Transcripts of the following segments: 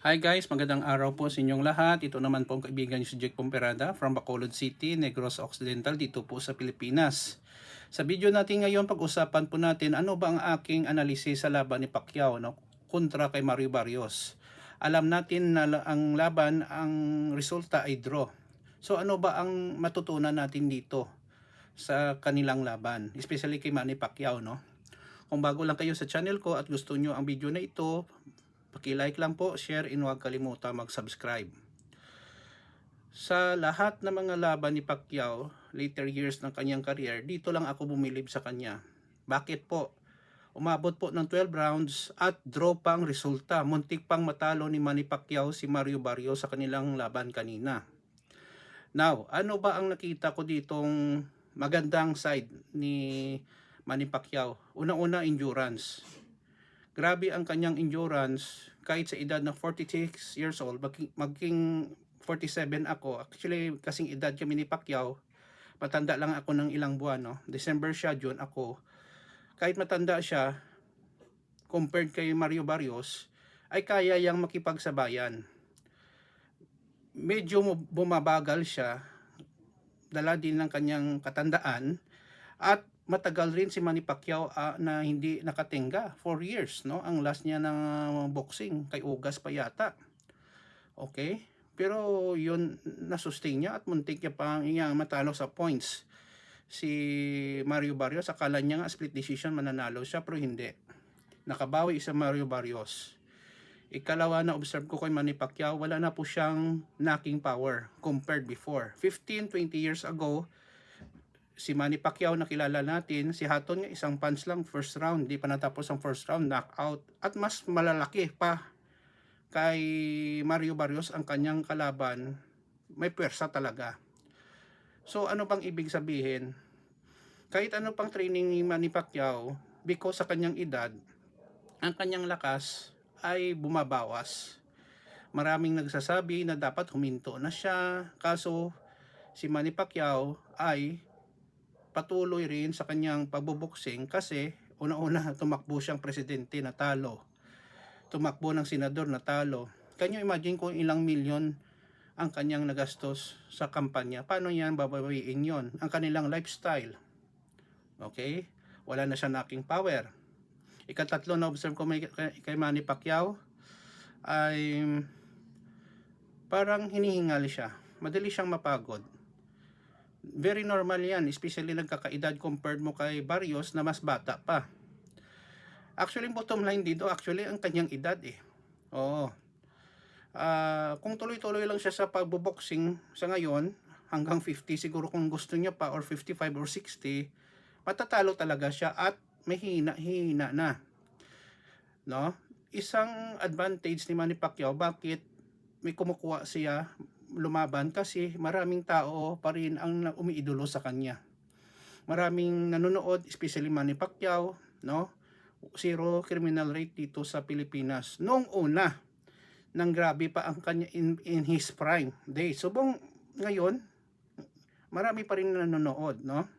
Hi guys, magandang araw po sa inyong lahat. Ito naman po ang kaibigan niyo si Jake Pomperada from Bacolod City, Negros Occidental dito po sa Pilipinas. Sa video natin ngayon, pag-usapan po natin ano ba ang aking analisis sa laban ni Pacquiao no? kontra kay Mario Barrios. Alam natin na ang laban, ang resulta ay draw. So ano ba ang matutunan natin dito sa kanilang laban, especially kay Manny Pacquiao, no? Kung bago lang kayo sa channel ko at gusto nyo ang video na ito, Paki-like lang po, share, and huwag kalimutan mag-subscribe. Sa lahat ng mga laban ni Pacquiao, later years ng kanyang career, dito lang ako bumilib sa kanya. Bakit po? Umabot po ng 12 rounds at draw pang resulta. Muntik pang matalo ni Manny Pacquiao si Mario Barrio sa kanilang laban kanina. Now, ano ba ang nakita ko ditong magandang side ni Manny Pacquiao? Una-una, endurance grabe ang kanyang endurance kahit sa edad na 46 years old maging, maging 47 ako. Actually kasing edad kami ni Pacquiao matanda lang ako ng ilang buwan no? December siya June ako. Kahit matanda siya compared kay Mario Barrios ay kaya yang makipagsabayan. Medyo bumabagal siya dala din ng kanyang katandaan at matagal rin si Manny Pacquiao ah, na hindi nakatenga 4 years no? Ang last niya ng boxing kay Ugas pa yata. Okay? Pero yun nasustain niya at muntik niya pang iya matalo sa points si Mario Barrios. Akala niya nga split decision mananalo siya pero hindi. Nakabawi sa Mario Barrios. Ikalawa na observe ko kay Manny Pacquiao wala na po siyang knocking power compared before. 15 20 years ago si Manny Pacquiao na kilala natin, si Hatton nga isang punch lang first round, di pa natapos ang first round, knockout. At mas malalaki pa kay Mario Barrios ang kanyang kalaban, may pwersa talaga. So ano bang ibig sabihin? Kahit ano pang training ni Manny Pacquiao, because sa kanyang edad, ang kanyang lakas ay bumabawas. Maraming nagsasabi na dapat huminto na siya, kaso si Manny Pacquiao ay patuloy rin sa kanyang pagbuboksing kasi una-una tumakbo siyang presidente na talo. Tumakbo ng senador na talo. Can you imagine kung ilang milyon ang kanyang nagastos sa kampanya? Paano yan babawiin yon? Ang kanilang lifestyle. Okay? Wala na siya knocking power. Ikatatlo na observe ko may, kay Manny Pacquiao ay parang hinihingal siya. Madali siyang mapagod very normal yan, especially nagkakaedad compared mo kay Barrios na mas bata pa. Actually, bottom line dito, actually, ang kanyang edad eh. Oo. Ah, kung tuloy-tuloy lang siya sa pagboboxing sa ngayon, hanggang 50 siguro kung gusto niya pa, or 55 or 60, matatalo talaga siya at may hina-hina na. No? Isang advantage ni Manny Pacquiao, bakit may kumukuha siya lumaban kasi maraming tao pa rin ang umiidolo sa kanya. Maraming nanonood, especially Manny Pacquiao, no? Zero criminal rate dito sa Pilipinas. Noong una, nang grabe pa ang kanya in, in his prime day. So, bong, ngayon, marami pa rin nanonood, no?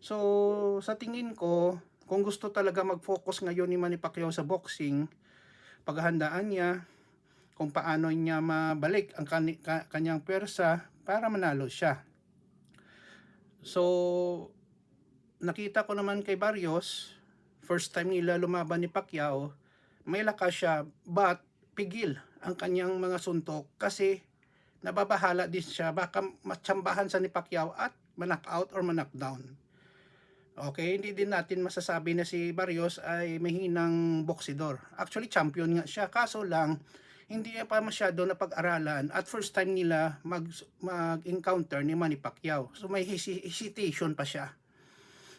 So, sa tingin ko, kung gusto talaga mag-focus ngayon ni Manny Pacquiao sa boxing, paghahandaan niya, kung paano niya mabalik ang kani, ka, kanyang pwersa para manalo siya. So, nakita ko naman kay Barrios, first time nila lumaban ni Pacquiao, may lakas siya, but pigil ang kanyang mga suntok kasi nababahala din siya, baka matsambahan sa ni Pacquiao at manak out or manak down. Okay, hindi din natin masasabi na si Barrios ay mahinang boksidor. Actually, champion nga siya. Kaso lang, hindi pa masyado na pag-aralan at first time nila mag, mag-encounter ni Manny Pacquiao. So may hesi- hesitation pa siya.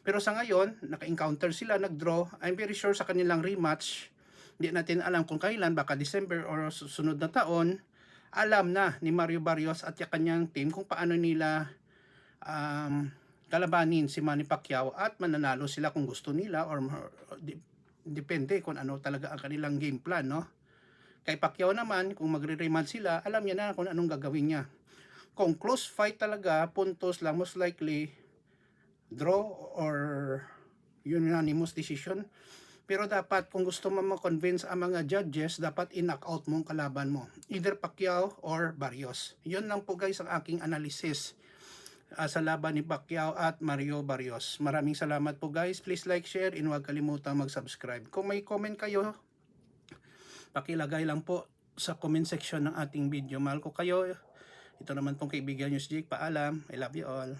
Pero sa ngayon, naka-encounter sila, nag-draw. I'm very sure sa kanilang rematch, hindi natin alam kung kailan, baka December or susunod na taon, alam na ni Mario Barrios at yung kanyang team kung paano nila um, kalabanin si Manny Pacquiao at mananalo sila kung gusto nila or, depende kung ano talaga ang kanilang game plan, no? Kay Pacquiao naman, kung magre-remand sila, alam niya na kung anong gagawin niya. Kung close fight talaga, puntos lang, most likely, draw or unanimous decision, Pero dapat kung gusto mo ma-convince ang mga judges, dapat i-knock out mo ang kalaban mo. Either Pacquiao or Barrios. Yun lang po guys ang aking analysis ah, sa laban ni Pacquiao at Mario Barrios. Maraming salamat po guys. Please like, share, and huwag kalimutang mag-subscribe. Kung may comment kayo, pakilagay lang po sa comment section ng ating video. Mahal ko kayo. Ito naman pong kaibigan nyo si Jake. Paalam. I love you all.